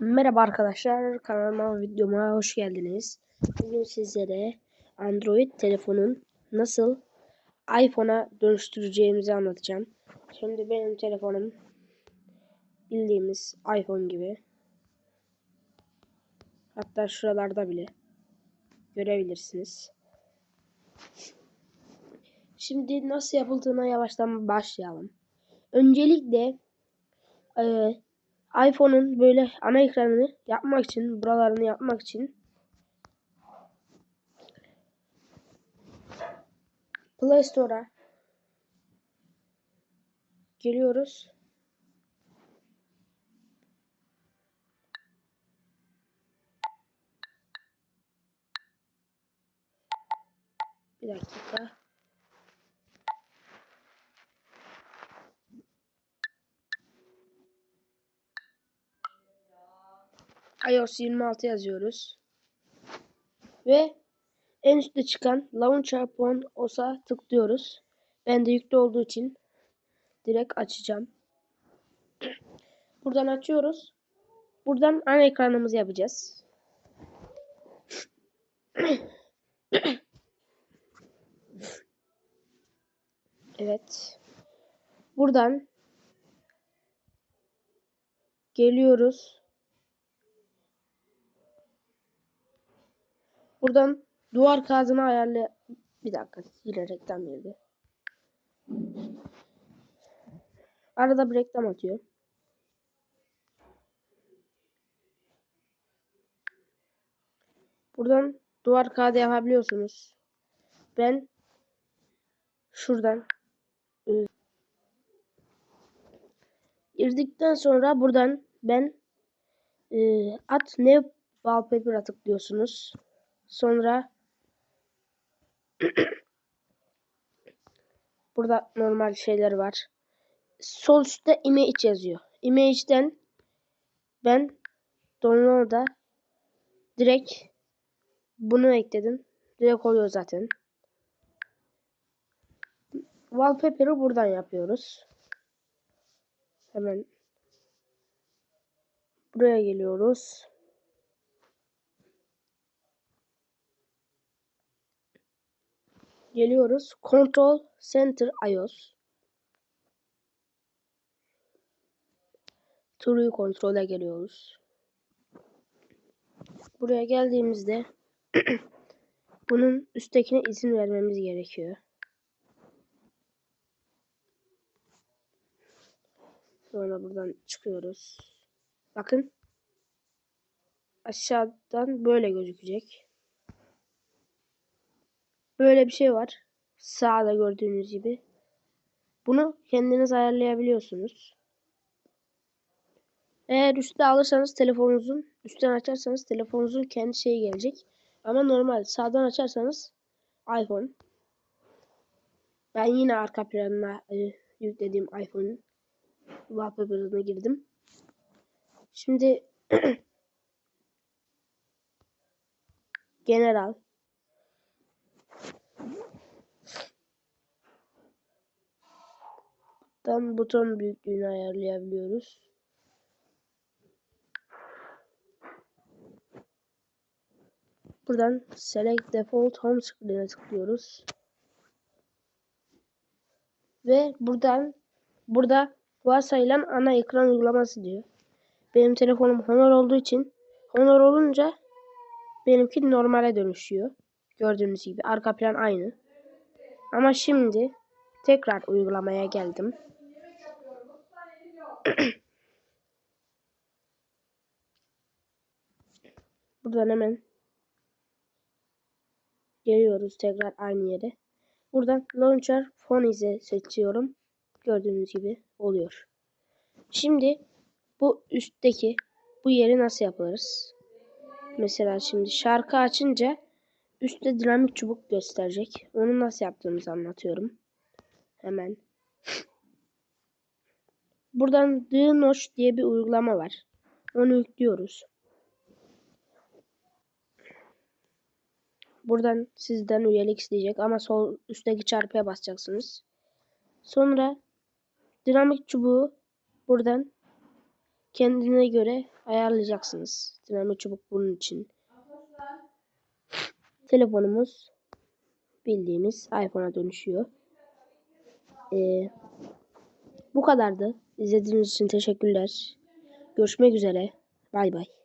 Merhaba arkadaşlar, kanalıma videoma hoş geldiniz. Bugün sizlere Android telefonun nasıl iPhone'a dönüştüreceğimizi anlatacağım. Şimdi benim telefonum bildiğimiz iPhone gibi. Hatta şuralarda bile görebilirsiniz. Şimdi nasıl yapıldığına yavaştan başlayalım. Öncelikle eee iPhone'un böyle ana ekranını yapmak için, buralarını yapmak için Play Store'a geliyoruz. Bir dakika. iOS 26 yazıyoruz. Ve en üstte çıkan Launcher Phone OS'a tıklıyoruz. Ben de yüklü olduğu için direkt açacağım. Buradan açıyoruz. Buradan ana ekranımızı yapacağız. Evet. Buradan geliyoruz. Buradan duvar kağıdını ayarla. Bir dakika yine reklam geldi. Arada bir reklam atıyor. Buradan duvar kağıdı yapabiliyorsunuz. Ben şuradan ıı, girdikten sonra buradan ben ıı, at ne wallpaper'a tıklıyorsunuz. Sonra burada normal şeyler var. Sol üstte image yazıyor. Image'den ben download'a direkt bunu ekledim. Direkt oluyor zaten. Wallpaper'ı buradan yapıyoruz. Hemen buraya geliyoruz. Geliyoruz. Control Center iOS. True Control'e geliyoruz. Buraya geldiğimizde bunun üsttekine izin vermemiz gerekiyor. Sonra buradan çıkıyoruz. Bakın. Aşağıdan böyle gözükecek. Böyle bir şey var. Sağda gördüğünüz gibi. Bunu kendiniz ayarlayabiliyorsunuz. Eğer üstte alırsanız telefonunuzun üstten açarsanız telefonunuzun kendi şeyi gelecek. Ama normal sağdan açarsanız iPhone. Ben yine arka planına e, yüklediğim iPhone'un wallpaper'ına girdim. Şimdi general Tam buton büyüklüğünü ayarlayabiliyoruz. Buradan Select Default Home Screen'e tıklıyoruz. Ve buradan burada varsayılan ana ekran uygulaması diyor. Benim telefonum Honor olduğu için Honor olunca benimki normale dönüşüyor. Gördüğünüz gibi arka plan aynı. Ama şimdi tekrar uygulamaya geldim. Buradan hemen geliyoruz tekrar aynı yere. Buradan Launcher Phonies'e seçiyorum. Gördüğünüz gibi oluyor. Şimdi bu üstteki bu yeri nasıl yaparız? Mesela şimdi şarkı açınca üstte dinamik çubuk gösterecek. Onu nasıl yaptığımızı anlatıyorum. Hemen. Buradan DNOS diye bir uygulama var. Onu yüklüyoruz. Buradan sizden üyelik isteyecek ama sol üstteki çarpıya basacaksınız. Sonra dinamik çubuğu buradan kendine göre ayarlayacaksınız. Dinamik çubuk bunun için. Telefonumuz bildiğimiz iPhone'a dönüşüyor. Ee, bu kadardı. İzlediğiniz için teşekkürler. Görüşmek üzere. Bay bay.